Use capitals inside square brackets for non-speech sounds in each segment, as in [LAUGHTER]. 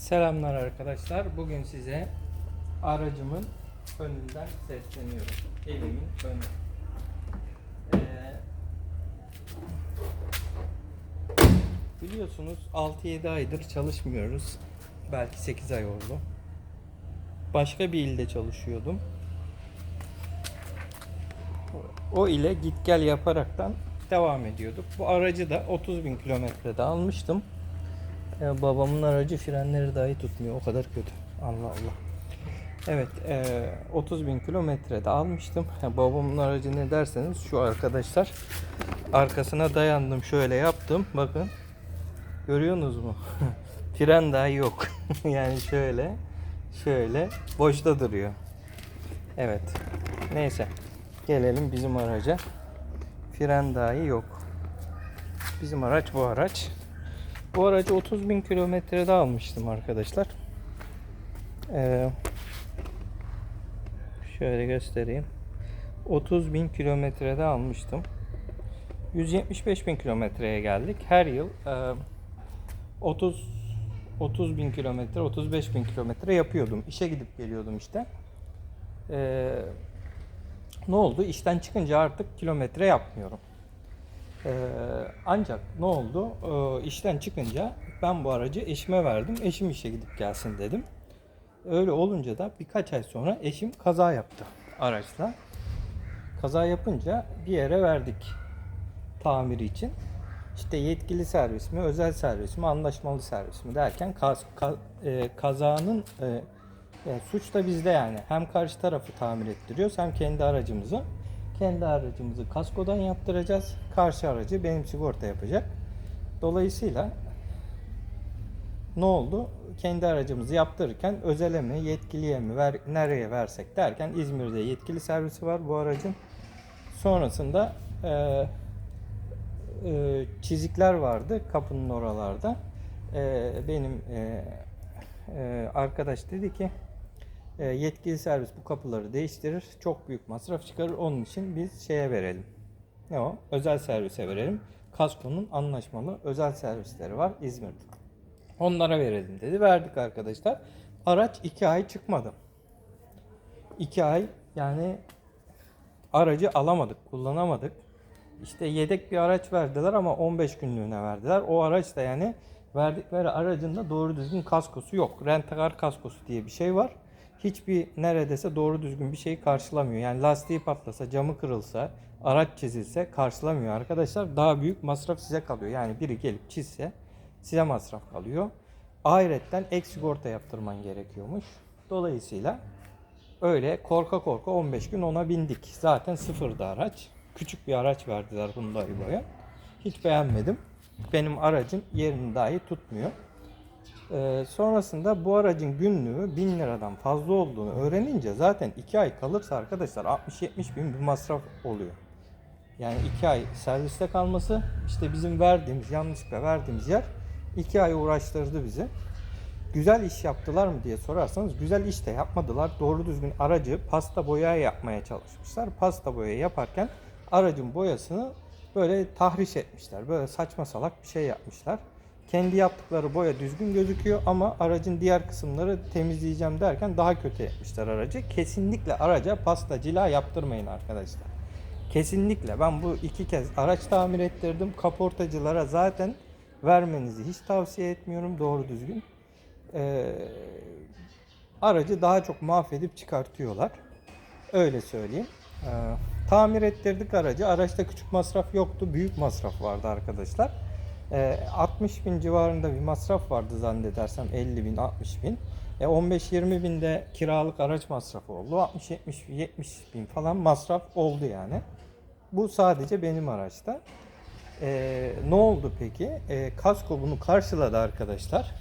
Selamlar arkadaşlar. Bugün size aracımın önünden sesleniyorum. Evimin önü. Ee, biliyorsunuz 6-7 aydır çalışmıyoruz. Belki 8 ay oldu. Başka bir ilde çalışıyordum. O ile git gel yaparaktan devam ediyorduk. Bu aracı da 30 bin kilometrede almıştım. Ya babamın aracı frenleri dahi tutmuyor. O kadar kötü. Allah Allah. Evet, e, 30 bin kilometrede almıştım. Ya babamın aracı ne derseniz şu arkadaşlar. Arkasına dayandım, şöyle yaptım. Bakın. Görüyorsunuz mu? [LAUGHS] Fren dahi yok. [LAUGHS] yani şöyle, şöyle boşta duruyor. Evet. Neyse. Gelelim bizim araca. Fren dahi yok. Bizim araç bu araç. Bu aracı 30 bin kilometrede almıştım arkadaşlar. Ee, şöyle göstereyim. 30 bin kilometrede almıştım. 175 bin kilometreye geldik. Her yıl e, 30 30 bin kilometre, 35 bin kilometre yapıyordum. İşe gidip geliyordum işte. Ee, ne oldu? İşten çıkınca artık kilometre yapmıyorum. Ee, ancak ne oldu? Ee, işten çıkınca ben bu aracı eşime verdim. Eşim işe gidip gelsin dedim. Öyle olunca da birkaç ay sonra eşim kaza yaptı araçla. Kaza yapınca bir yere verdik tamiri için. İşte yetkili servis mi, özel servis mi, anlaşmalı servis mi derken kaz, ka- e, kazanın e, yani suç da bizde yani. Hem karşı tarafı tamir ettiriyoruz hem kendi aracımızı. Kendi aracımızı kaskodan yaptıracağız. Karşı aracı benim sigorta yapacak. Dolayısıyla ne oldu? Kendi aracımızı yaptırırken özele mi, yetkiliye mi, ver, nereye versek derken İzmir'de yetkili servisi var bu aracın. Sonrasında e, e, çizikler vardı kapının oralarda. E, benim e, e, arkadaş dedi ki yetkili servis bu kapıları değiştirir. Çok büyük masraf çıkarır. Onun için biz şeye verelim. Ne o? Özel servise verelim. Kasko'nun anlaşmalı özel servisleri var İzmir'de. Onlara verelim dedi. Verdik arkadaşlar. Araç 2 ay çıkmadı. 2 ay yani aracı alamadık, kullanamadık. İşte yedek bir araç verdiler ama 15 günlüğüne verdiler. O araç da yani verdikleri aracın da doğru düzgün kaskosu yok. Rentakar kaskosu diye bir şey var. Hiçbir neredeyse doğru düzgün bir şeyi karşılamıyor. Yani lastiği patlasa, camı kırılsa, araç çizilse karşılamıyor arkadaşlar. Daha büyük masraf size kalıyor. Yani biri gelip çizse size masraf kalıyor. Ahiretten ek sigorta yaptırman gerekiyormuş. Dolayısıyla öyle korka korka 15 gün ona bindik. Zaten sıfırdı araç. Küçük bir araç verdiler Hyundai boya. Hiç beğenmedim. Benim aracım yerini dahi tutmuyor. Ee, sonrasında bu aracın günlüğü 1000 liradan fazla olduğunu öğrenince zaten 2 ay kalırsa arkadaşlar 60-70 bin bir masraf oluyor. Yani 2 ay serviste kalması işte bizim verdiğimiz yanlışlıkla verdiğimiz yer 2 ay uğraştırdı bizi. Güzel iş yaptılar mı diye sorarsanız güzel iş de yapmadılar. Doğru düzgün aracı pasta boya yapmaya çalışmışlar. Pasta boya yaparken aracın boyasını böyle tahriş etmişler. Böyle saçma salak bir şey yapmışlar. Kendi yaptıkları boya düzgün gözüküyor ama aracın diğer kısımları temizleyeceğim derken daha kötü etmişler aracı. Kesinlikle araca pasta cila yaptırmayın arkadaşlar. Kesinlikle ben bu iki kez araç tamir ettirdim. Kaportacılara zaten vermenizi hiç tavsiye etmiyorum doğru düzgün. Ee, aracı daha çok mahvedip çıkartıyorlar. Öyle söyleyeyim. Ee, tamir ettirdik aracı. Araçta küçük masraf yoktu. Büyük masraf vardı arkadaşlar. Ee, 60 bin civarında bir masraf vardı zannedersem 50 bin 60 bin. E, 15-20 binde kiralık araç masrafı oldu. 60-70 70 bin falan masraf oldu yani. Bu sadece benim araçta. Ee, ne oldu peki? Ee, kasko bunu karşıladı arkadaşlar.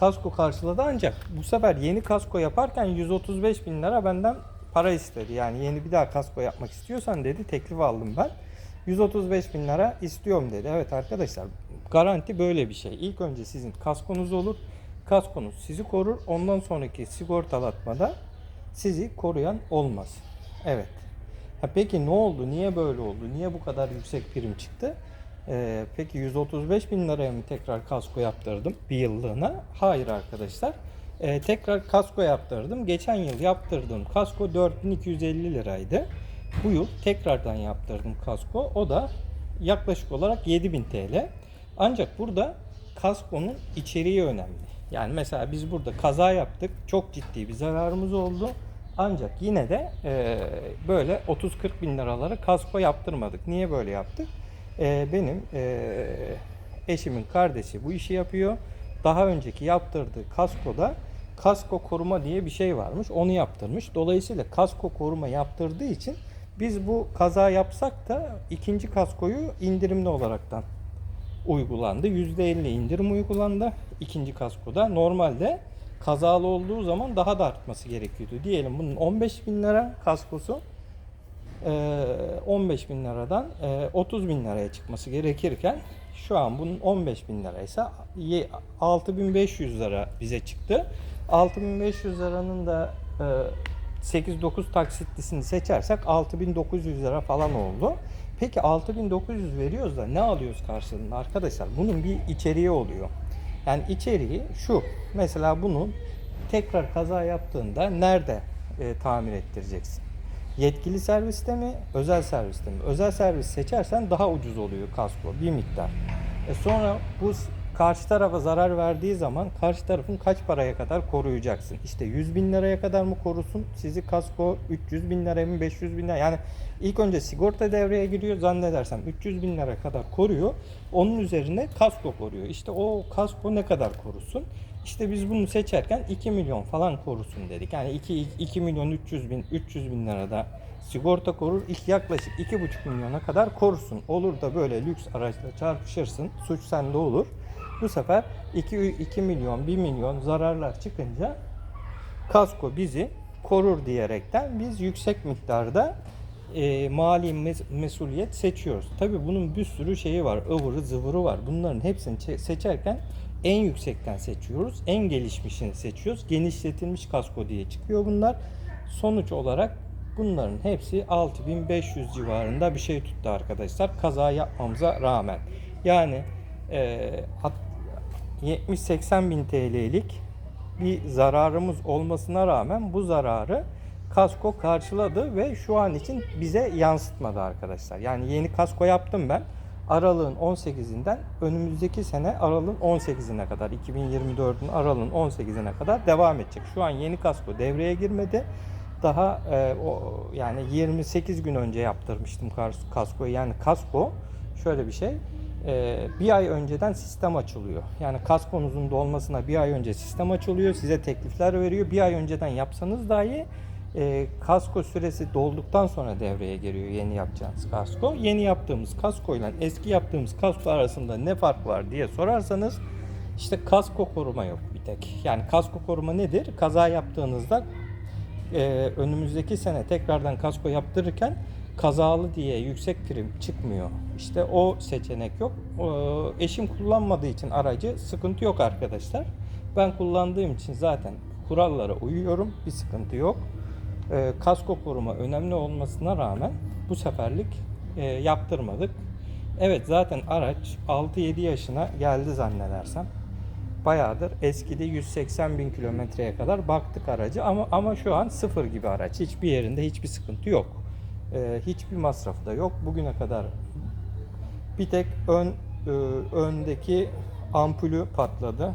Kasko karşıladı ancak bu sefer yeni kasko yaparken 135 bin lira benden para istedi. Yani yeni bir daha kasko yapmak istiyorsan dedi teklif aldım ben. 135 bin lira istiyorum dedi. Evet arkadaşlar garanti böyle bir şey. İlk önce sizin kaskonuz olur. Kaskonuz sizi korur. Ondan sonraki sigortalatmada sizi koruyan olmaz. Evet. Ha peki ne oldu? Niye böyle oldu? Niye bu kadar yüksek prim çıktı? Ee, peki 135 bin liraya mı tekrar kasko yaptırdım bir yıllığına? Hayır arkadaşlar. Ee, tekrar kasko yaptırdım. Geçen yıl yaptırdığım kasko 4250 liraydı. Bu yıl tekrardan yaptırdım kasko. O da yaklaşık olarak 7000 TL. Ancak burada kaskonun içeriği önemli. Yani mesela biz burada kaza yaptık. Çok ciddi bir zararımız oldu. Ancak yine de e, böyle 30-40 bin liralara kasko yaptırmadık. Niye böyle yaptık? E, benim e, eşimin kardeşi bu işi yapıyor. Daha önceki yaptırdığı kaskoda kasko koruma diye bir şey varmış. Onu yaptırmış. Dolayısıyla kasko koruma yaptırdığı için biz bu kaza yapsak da ikinci kaskoyu indirimli olaraktan uygulandı. %50 indirim uygulandı ikinci kaskoda. Normalde kazalı olduğu zaman daha da artması gerekiyordu. Diyelim bunun 15 bin lira kaskosu eee, 15 bin liradan eee, 30 bin liraya çıkması gerekirken şu an bunun 15 bin liraysa ye- 6500 lira bize çıktı. 6500 liranın da eee, 8-9 taksitlisini seçersek 6900 lira falan oldu. Peki 6900 veriyoruz da ne alıyoruz karşılığında arkadaşlar? Bunun bir içeriği oluyor. Yani içeriği şu. Mesela bunu tekrar kaza yaptığında nerede e, tamir ettireceksin? Yetkili serviste mi, özel serviste mi? Özel servis seçersen daha ucuz oluyor kasko bir miktar. E sonra bu karşı tarafa zarar verdiği zaman karşı tarafın kaç paraya kadar koruyacaksın? İşte 100 bin liraya kadar mı korusun sizi kasko 300 bin liraya mı 500 bin lira yani ilk önce sigorta devreye giriyor zannedersem 300 bin lira kadar koruyor. Onun üzerine kasko koruyor. İşte o kasko ne kadar korusun? İşte biz bunu seçerken 2 milyon falan korusun dedik. Yani 2, 2 milyon 300 bin 300 bin lirada sigorta korur. İlk yaklaşık 2,5 milyona kadar korusun. Olur da böyle lüks araçla çarpışırsın. Suç sende olur. Bu sefer 2, 2 milyon 1 milyon zararlar çıkınca kasko bizi korur diyerekten biz yüksek miktarda e, mali mes- mesuliyet seçiyoruz. Tabii bunun bir sürü şeyi var, ıvırı zıvırı var. Bunların hepsini çe- seçerken en yüksekten seçiyoruz, en gelişmişini seçiyoruz. Genişletilmiş kasko diye çıkıyor bunlar. Sonuç olarak bunların hepsi 6500 civarında bir şey tuttu arkadaşlar. Kaza yapmamıza rağmen. Yani e, 70-80 bin TL'lik bir zararımız olmasına rağmen bu zararı kasko karşıladı ve şu an için bize yansıtmadı arkadaşlar. Yani yeni kasko yaptım ben. Aralığın 18'inden önümüzdeki sene aralığın 18'ine kadar 2024'ün aralığın 18'ine kadar devam edecek. Şu an yeni kasko devreye girmedi. Daha e, o yani 28 gün önce yaptırmıştım kas- kaskoyu. Yani kasko şöyle bir şey. E, bir ay önceden sistem açılıyor. Yani kaskonuzun dolmasına bir ay önce sistem açılıyor. Size teklifler veriyor. Bir ay önceden yapsanız dahi e, kasko süresi dolduktan sonra devreye giriyor yeni yapacağınız kasko. Yeni yaptığımız kasko ile eski yaptığımız kasko arasında ne fark var diye sorarsanız işte kasko koruma yok bir tek. Yani kasko koruma nedir? Kaza yaptığınızda e, önümüzdeki sene tekrardan kasko yaptırırken kazalı diye yüksek prim çıkmıyor. İşte o seçenek yok. E, eşim kullanmadığı için aracı sıkıntı yok arkadaşlar. Ben kullandığım için zaten kurallara uyuyorum. Bir sıkıntı yok. E, kasko koruma önemli olmasına rağmen bu seferlik e, yaptırmadık. Evet zaten araç 6-7 yaşına geldi zannedersem bayağıdır eskidi 180 bin kilometreye kadar baktık aracı ama ama şu an sıfır gibi araç. Hiçbir yerinde hiçbir sıkıntı yok. Ee, hiçbir masrafı da yok. Bugüne kadar bir tek ön e, öndeki ampulü patladı.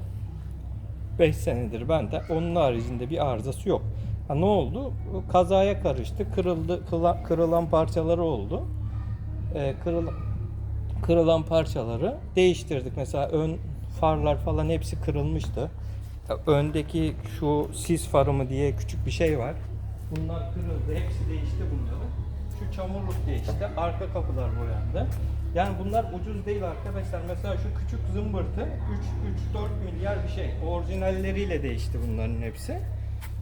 5 senedir bende. Onun haricinde bir arızası yok. Ha, ne oldu? Kazaya karıştı. Kırıldı. kıla- kırılan parçaları oldu. Ee, kırıl, kırılan parçaları değiştirdik. Mesela ön farlar falan hepsi kırılmıştı. Öndeki şu sis farı mı diye küçük bir şey var. Bunlar kırıldı. Hepsi değişti bunların. Şu çamurluk değişti. Arka kapılar boyandı. Yani bunlar ucuz değil arkadaşlar. Mesela şu küçük zımbırtı 3-4 milyar bir şey. Orijinalleriyle değişti bunların hepsi.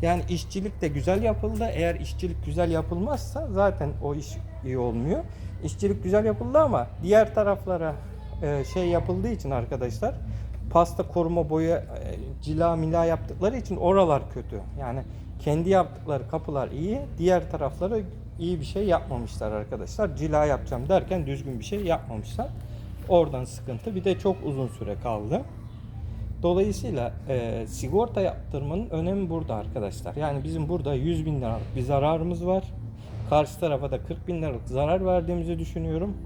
Yani işçilik de güzel yapıldı. Eğer işçilik güzel yapılmazsa zaten o iş iyi olmuyor. İşçilik güzel yapıldı ama diğer taraflara e, şey yapıldığı için arkadaşlar pasta koruma boya e, cila mila yaptıkları için oralar kötü. Yani kendi yaptıkları kapılar iyi, diğer tarafları iyi bir şey yapmamışlar arkadaşlar. Cila yapacağım derken düzgün bir şey yapmamışlar. Oradan sıkıntı. Bir de çok uzun süre kaldı. Dolayısıyla e, sigorta yaptırmanın önemi burada arkadaşlar. Yani bizim burada 100 bin liralık bir zararımız var. Karşı tarafa da 40 bin liralık zarar verdiğimizi düşünüyorum.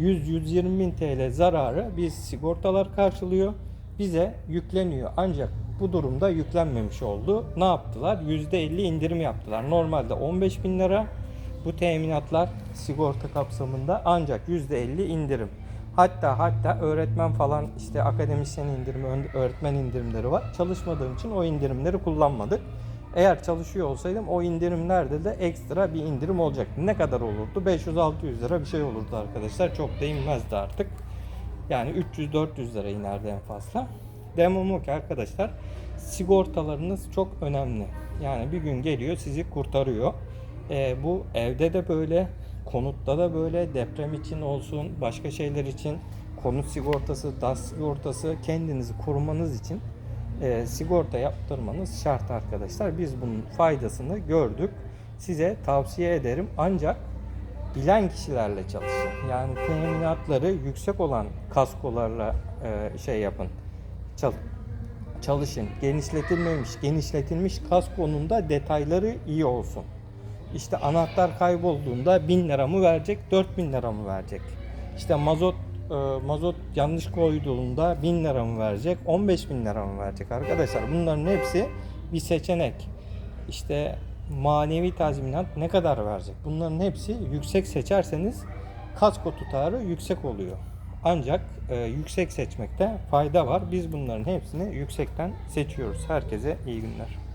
100-120 bin TL zararı biz sigortalar karşılıyor. Bize yükleniyor. Ancak bu durumda yüklenmemiş oldu. Ne yaptılar? %50 indirim yaptılar. Normalde 15 bin lira bu teminatlar sigorta kapsamında ancak %50 indirim. Hatta hatta öğretmen falan işte akademisyen indirimi, öğretmen indirimleri var. Çalışmadığım için o indirimleri kullanmadık. Eğer çalışıyor olsaydım o indirimlerde de ekstra bir indirim olacaktı. Ne kadar olurdu? 500-600 lira bir şey olurdu arkadaşlar. Çok da inmezdi artık. Yani 300-400 lira inerdi en fazla. Demem o ki arkadaşlar sigortalarınız çok önemli. Yani bir gün geliyor sizi kurtarıyor. Ee, bu evde de böyle, konutta da böyle, deprem için olsun, başka şeyler için konut sigortası, DAS sigortası kendinizi korumanız için e, sigorta yaptırmanız şart arkadaşlar. Biz bunun faydasını gördük. Size tavsiye ederim. Ancak bilen kişilerle çalışın. Yani teminatları yüksek olan kaskolarla e, şey yapın. Çal- çalışın. Genişletilmemiş, genişletilmiş kaskonun da detayları iyi olsun. İşte anahtar kaybolduğunda 1000 lira mı verecek, 4000 lira mı verecek? İşte mazot e, mazot yanlış koyduğunda 1000 lira mı verecek, 15 bin lira mı verecek? Arkadaşlar bunların hepsi bir seçenek. İşte manevi tazminat ne kadar verecek? Bunların hepsi yüksek seçerseniz kasko tutarı yüksek oluyor. Ancak e, yüksek seçmekte fayda var. Biz bunların hepsini yüksekten seçiyoruz. Herkese iyi günler.